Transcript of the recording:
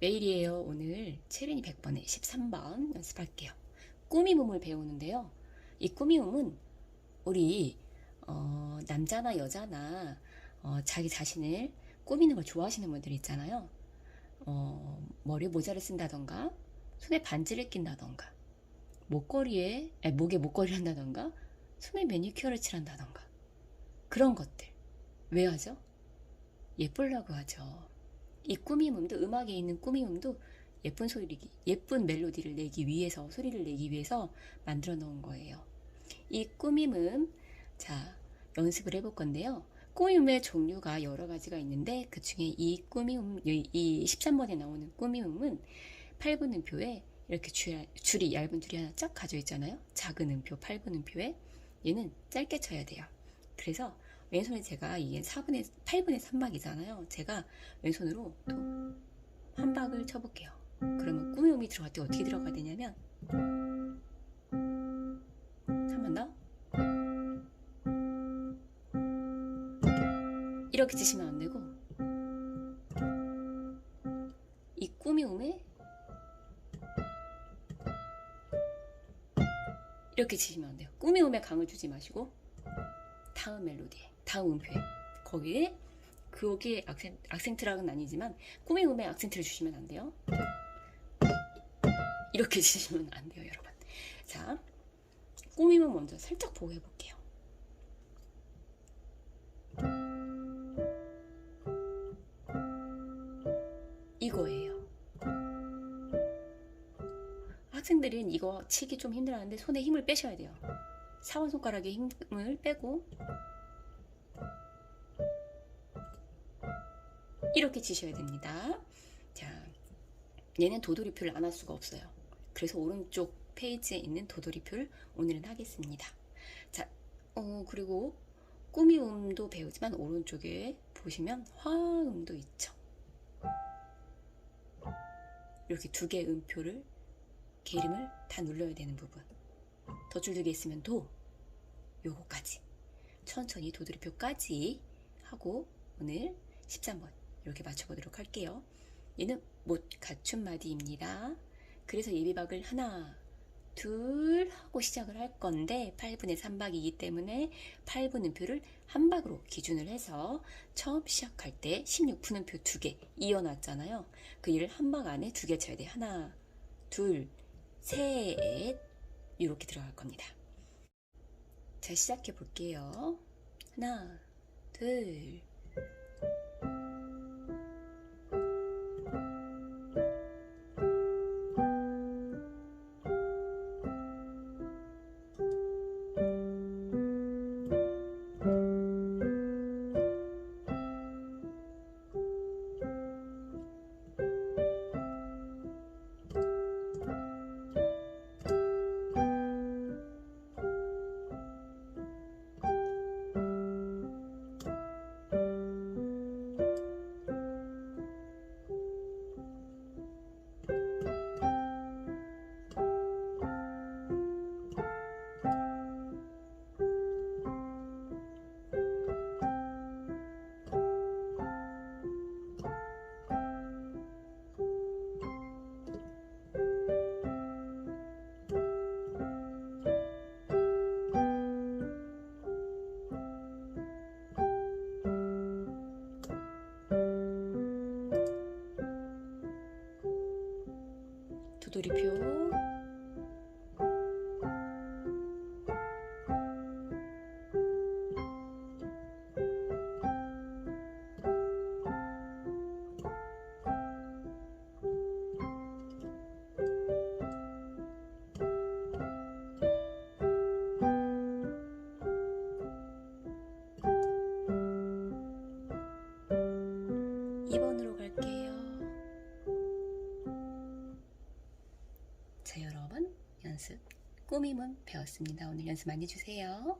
매일이에요. 오늘 체린이 100번에 13번 연습할게요. 꾸미몸을 배우는데요. 이 꾸미몸은 우리 어, 남자나 여자나 어, 자기 자신을 꾸미는 걸 좋아하시는 분들 있잖아요. 어, 머리에 모자를 쓴다던가 손에 반지를 낀다던가 목걸이에 아니, 목에 목걸이를 한다던가 손에 매니큐어를 칠한다던가 그런 것들 왜 하죠? 예쁘려고 하죠. 이 꾸미음도 음악에 있는 꾸미음도 예쁜 소리, 예쁜 멜로디를 내기 위해서 소리를 내기 위해서 만들어 놓은 거예요. 이 꾸밈음 자 연습을 해볼 건데요. 꾸밈의 종류가 여러 가지가 있는데 그 중에 이 꾸밈 이 13번에 나오는 꾸밈은 8분 음표에 이렇게 줄, 줄이 얇은 줄이 하나 쫙 가져 있잖아요. 작은 음표 8분 음표에 얘는 짧게 쳐야 돼요. 그래서 왼손에 제가 이게 4분의 8분의 3박이잖아요. 제가 왼손으로 또 한 박을 쳐볼게요. 그러면 꾸미음이 들어갈 때 어떻게 들어가야 되냐면 한 번 더. 이렇게 치시면 안 되고 이 꾸미음에 이렇게 치시면 안 돼요. 꾸미음에 강을 주지 마시고 다음 멜로디에 다음 음표에 거기에 거기에 악센, 악센트락은 아니지만 꾸미 음에 악센트를 주시면 안 돼요. 이렇게 치시면 안 돼요, 여러분. 자, 꾸밈은 먼저 살짝 보고 해볼게요. 이거예요. 학생들은 이거 치기 좀 힘들어하는데 손에 힘을 빼셔야 돼요. 사원 손가락에 힘을 빼고 이렇게 치셔야 됩니다. 자, 얘는 도돌이표를 안 할 수가 없어요. 그래서 오른쪽 페이지에 있는 도돌이표를 오늘은 하겠습니다. 자, 어, 그리고 꾸미음도 배우지만 오른쪽에 보시면 화음도 있죠. 이렇게 두 개의 음표를 게임을 다 눌러야 되는 부분. 개 있으면 도, 요거까지. 천천히 도드리표까지 하고 오늘 13번 이렇게 맞춰보도록 할게요. 얘는 못 갖춘 마디입니다. 그래서 예비박을 하나, 둘 하고 시작을 할 건데 8분의 3박이기 때문에 8분 음표를 한 박으로 기준을 해서 처음 시작할 때 16분 음표 두 개 이어놨잖아요. 그 일을 한 박 안에 두 개 쳐야 돼. 하나, 둘, 셋 이렇게 들어갈 겁니다. 자 시작해 볼게요. 하나, 둘. 도돌이표. 연습 꾸밈은 배웠습니다. 오늘 연습 많이 해주세요.